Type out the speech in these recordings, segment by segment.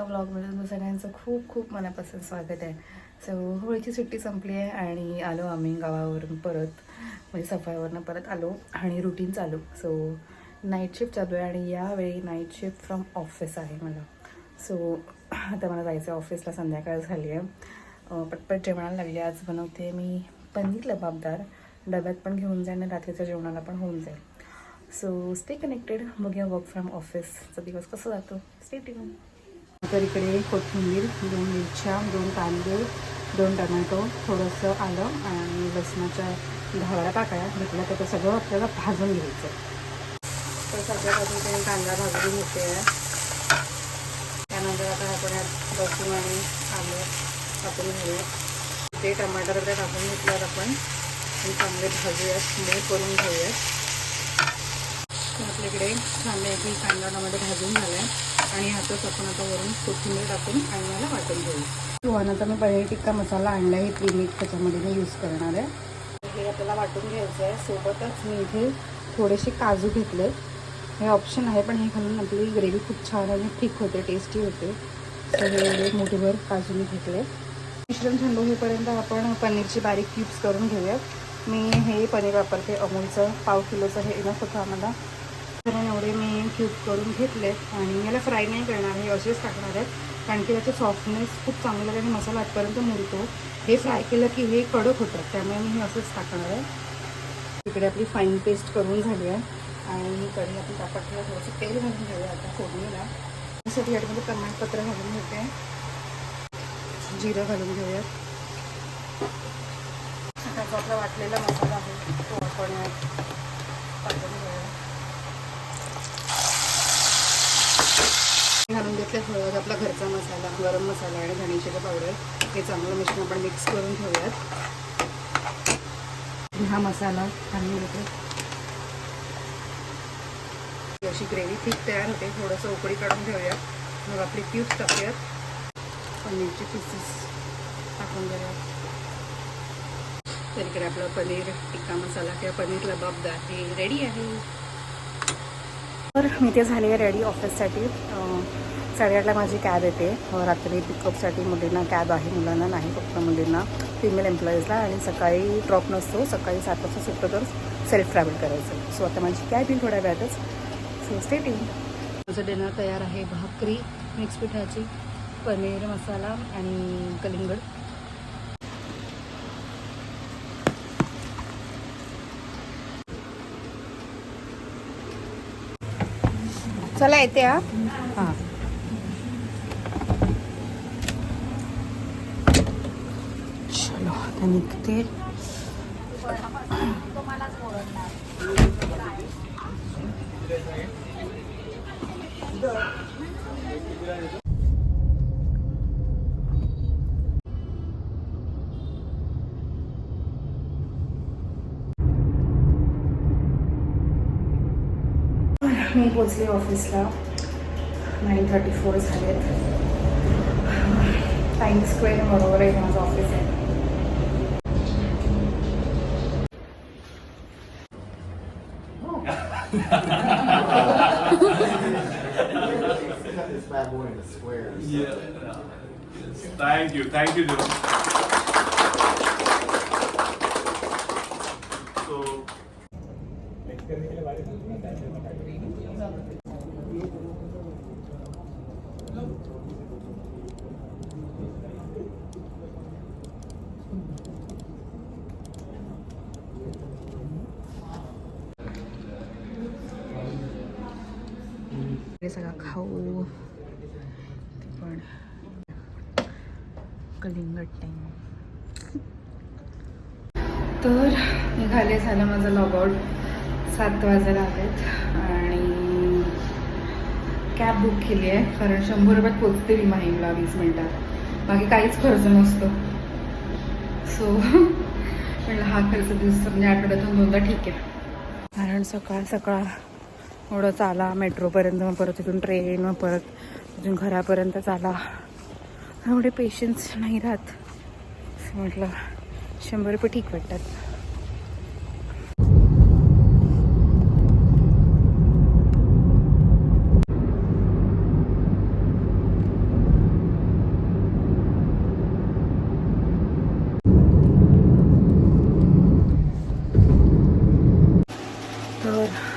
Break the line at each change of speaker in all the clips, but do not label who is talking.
एका ब्लॉगमध्ये तुम्ही सगळ्यांचं खूप खूप मनापासून स्वागत आहे. सो होळीची सुट्टी संपली आहे आणि आलो आम्ही गावावरून परत म्हणजे सफाईवरनं परत आलो आणि रुटीन चालू. सो नाईट शिफ्ट चालू आहे आणि यावेळी नाईट शिफ्ट फ्रॉम ऑफिस आहे मला. सो आता मला जायचं आहे ऑफिसला संध्याकाळ झाली आहे. पटपट जेवणाला लागली आज बनवते मी पनीर लबाबदार. डब्यात पण घेऊन जाईन आणि रात्रीच्या जेवणाला पण होऊन जाईल. सो स्टे कनेक्टेड बघूया वर्क फ्रॉम ऑफिसचा दिवस कसा जातो. स्टे टिकून तर इकडे कोथिंबीर दोन मिरच्या दोन कांदे दोन टमॅटो थोडंसं आलं आणि लसणाच्या धावाला टाकाया घेतलं तर ते सगळं आपल्याला भाजून घ्यायचं. तर सगळ्यात आधी कांदा भाजून घेते त्यानंतर आता आपण यात लसूण आणि आलं टाकून घेऊया ते टमाटर वगैरे टाकून घेतल्यावर आपण हे चांगले भाजूयात मूग करून घेऊयात. तर आपल्याकडे छानपैकी कांदा टमाटे भाजून झाला. आहे आणि ह्यातच आपण आता वरून कोथिंबीर टाकून आणि मला वाटून घेऊ. सुहानाचा मी पनीर टिक्का मसाला आणला आहे प्रीमिक्स त्याच्यामध्ये मी यूज करणार आहे. हे आपल्याला वाटून घ्यायचं आहे. सोबतच मी इथे थोडेसे काजू घेतले. हे ऑप्शन आहे पण हे घालून आपली ग्रेव्ही खूप छान आणि ठीक होते टेस्टी होते. तर हे मोठेभर काजू मी घेतले. मिश्रण थंड होईपर्यंत आपण पनीरची बारीक क्यूब्स करून घेऊयात. मी हे पनीर वापरते. अमूलचं पाव किलोचं हे इनफ होतं आम्हाला. कारण एवढे मी क्यूब करून घेतले आणि याला फ्राय नाही करणार हे असेच टाकणार आहेत. कारण की त्याचं सॉफ्टनेस खूप चांगलं लागेल आणि मसाला आतपर्यंत मुरतो. हे फ्राय केलं की हे कडक होतं त्यामुळे मी हे असंच टाकणार आहे. तिकडे आपली फाईन पेस्ट करून झाली आहे. आणि कढी आपण तापाटला थोडंसं तेल घालून घेऊया आता फोडणीला. त्यासाठी याच्यामध्ये प्रमाणपत्र घालून घेते. जिरं घालून घेऊयात. आता जो आपला वाटलेला मसाला आहे तो आपण यात टाकून घेऊया घालून घेतलं हळद आपला घरचा मसाला गरम मसाला आणि धणेचे पावडर हे चांगलं मिश्रण आपण मिक्स करून ठेवूयात. हा मसाला घालून घेतो अशी ग्रेव्ही थीक तयार होते. थोडंसं उकळी काढून ठेवूयात. मग आपली क्यूब्स टाकूयात. पनीरचे पीसेस टाकून घेऊयात तर इकडे आपलं पनीर टिक्का मसाला किंवा पनीर लबाबदार हे रेडी आहे. तर मी ते झाले रेडी ऑफिससाठी साडेआठला माझी कॅब येते. अं, रात्री पिकअपसाठी मुलींना कॅब आहे मुलांना नाही फक्त मुलींना फिमेल एम्प्लॉईजला आणि सकाळी ड्रॉप नसतो. सकाळी सात वाजता सुटतो तर सेल्फ ट्रॅव्हल करायचं. सो आता माझी कॅब येईल थोड्या वेळातच. सो स्टेट येईल माझं डिनर तयार आहे भाकरी मिक्स पिठाची पनीर मसाला आणि कलिंगड. चला येते हा. हां चलो आता निघते मी पोचले ऑफिसला. नाईन थर्टी फोर झालेत. टाइम स्क्वेअर बरोबर आहे माझं
office Thank you. Thank you, Dylan. So,
हे सगळा खाऊ ते पण कलिंगड टाईम तर निघाले झालं माझं लॉगआउट सात वाजायला आहेत आणि कॅब बुक केली आहे कारण शंभर रुपयात पोचते मी माहीमला वीस मिनटात. बाकी काहीच खर्च नसतो. सो म्हणलं हा खर्च दिवस म्हणजे आठवड्यातून दोनदा ठीक आहे. कारण सकाळ सकाळ थोडं चाला मेट्रोपर्यंत मग परत तिथून ट्रेन मग परत तिथून घरापर्यंत चाला. एवढे पेशन्स नाही राहत. असं म्हटलं शंभर रुपये ठीक वाटतात.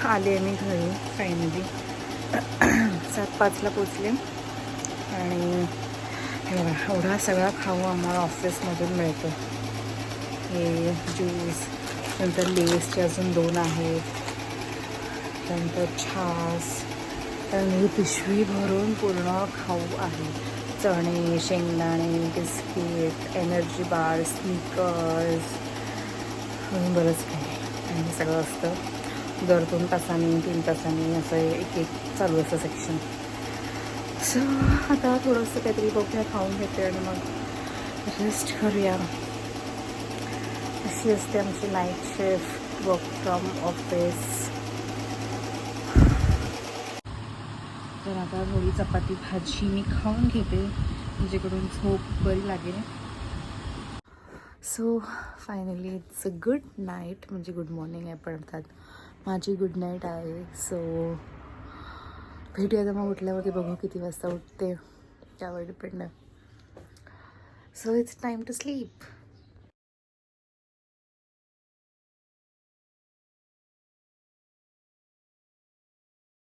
आले मी घरी फायनली सात पाचला पोचले आणि हे बघा एवढा सगळा खाऊ आम्हाला ऑफिसमधून मिळतो. हे ज्यूस नंतर लेसचे अजून दोन आहेत. त्यानंतर छास. त्यानंतर ही पिशवी भरून पूर्ण खाऊ आहे. चणे शेंगदाणे बिस्किट एनर्जी बार स्निकर्स बरंच काही. आणि सगळं असतं. दर दोन तासांनी तीन तासांनी असं एक एक चालू असतं सेक्शन सो आता थोडंसं काहीतरी बघूया खाऊन घेते आणि मग रेस्ट करूया. अशी असते आमची night shift work from office तर आता थोडी चपाती भाजी मी खाऊन घेते. जेकडून झोप बरी लागेल. So finally it's a good night म्हणजे गुड मॉर्निंग आहे पण अर्थात. माझी गुड नाईट आहे सो भेटूया तर मग उठल्यावरती बघू किती वाजता उठते. त्यावर depend so it's time to sleep